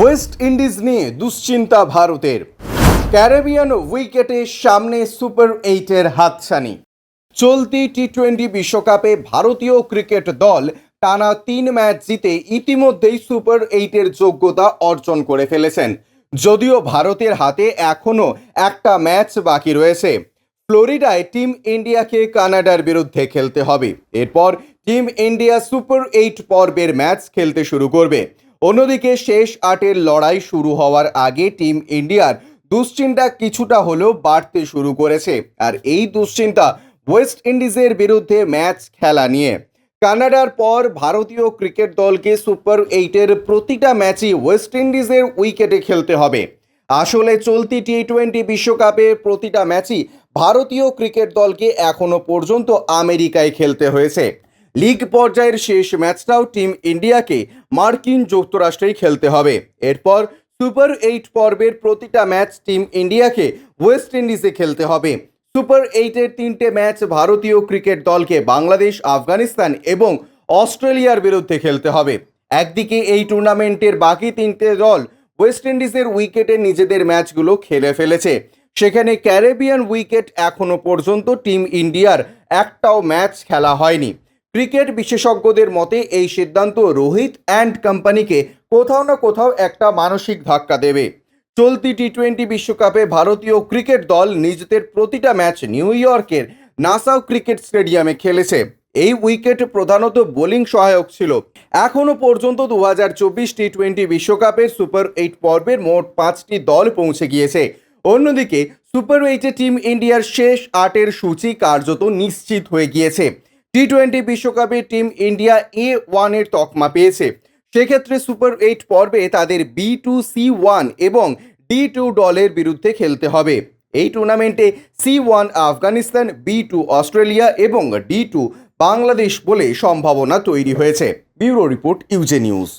West Indies নিয়ে দুশ্চিন্তা ভারতের। ক্যারিবিয়ান উইকেটে সামনে সুপার এইটের হাতছানি। চলতি টি টোয়েন্টি বিশ্বকাপে ভারতীয় ক্রিকেট দল টানা তিন ম্যাচ জিতে ইতিমধ্যেই সুপার এইটের যোগ্যতা অর্জন করে ফেলেছেন। যদিও ভারতের হাতে এখনও একটা ম্যাচ বাকি রয়েছে। ফ্লোরিডায় টিম ইন্ডিয়াকে কানাডার বিরুদ্ধে খেলতে হবে। এরপর টিম ইন্ডিয়া সুপার এইট পর্বের ম্যাচ খেলতে শুরু করবে। অন্যদিকে শেষ আটের লড়াই শুরু হওয়ার আগে টিম ইন্ডিয়ার দুশ্চিন্তা কিছুটা হলেও বাড়তে শুরু করেছে। আর এই দুশ্চিন্তা ওয়েস্ট ইন্ডিজের বিরুদ্ধে ম্যাচ খেলা নিয়ে। কানাডার পর ভারতীয় ক্রিকেট দলকে সুপার এইটের প্রতিটা ম্যাচই ওয়েস্ট ইন্ডিজের উইকেটে খেলতে হবে। আসলে চলতি টি টোয়েন্টি বিশ্বকাপে প্রতিটা ম্যাচই ভারতীয় ক্রিকেট দলকে এখনও পর্যন্ত আমেরিকায় খেলতে হয়েছে। লিগ পর্যায়ের শেষ ম্যাচটাও টিম ইন্ডিয়াকে মার্কিন যুক্তরাষ্ট্রেই খেলতে হবে। এরপর সুপার এইট পর্বের প্রতিটা ম্যাচ টিম ইন্ডিয়াকে ওয়েস্ট ইন্ডিজে খেলতে হবে। সুপার এইটের তিনটে ম্যাচ ভারতীয় ক্রিকেট দলকে বাংলাদেশ, আফগানিস্তান এবং অস্ট্রেলিয়ার বিরুদ্ধে খেলতে হবে। একদিকে এই টুর্নামেন্টের বাকি তিনটে দল ওয়েস্ট ইন্ডিজের উইকেটে নিজেদের ম্যাচগুলো খেলে ফেলেছে। সেখানে ক্যারেবিয়ান উইকেট এখনও পর্যন্ত টিম ইন্ডিয়ার একটাও ম্যাচ খেলা হয়নি। ক্রিকেট বিশেষজ্ঞদের মতে, এই সিদ্ধান্ত রোহিত অ্যান্ড কোম্পানিকে কোথাও না কোথাও একটা মানসিক ধাক্কা দেবে। চলতি টি টোয়েন্টি বিশ্বকাপে ভারতীয় ক্রিকেট দল নিজেদের প্রতিটা ম্যাচ নিউ ইয়র্কের নাসাও ক্রিকেট স্টেডিয়ামে খেলেছে। এই উইকেট প্রধানত বোলিং সহায়ক ছিল। এখনও পর্যন্ত দু হাজার চব্বিশ টি টোয়েন্টি বিশ্বকাপের সুপার এইট পর্বের মোট পাঁচটি দল পৌঁছে গিয়েছে। অন্যদিকে, সুপার এইটে টিম ইন্ডিয়ার শেষ আটের সূচি কার্যত নিশ্চিত হয়ে গিয়েছে। টি টোয়েন্টি বিশ্বকাপে টিম ইন্ডিয়া এ ওয়ানের তকমা পেয়েছে। সেক্ষেত্রে সুপার এইট পর্বে তাদের বি টু সি ওয়ান এবং ডি টু দলের বিরুদ্ধে খেলতে হবে। এই টুর্নামেন্টে C one Afghanistan B two Australia এবং ডি টু বাংলাদেশ বলে সম্ভাবনা তৈরি হয়েছে। Bureau report U J news.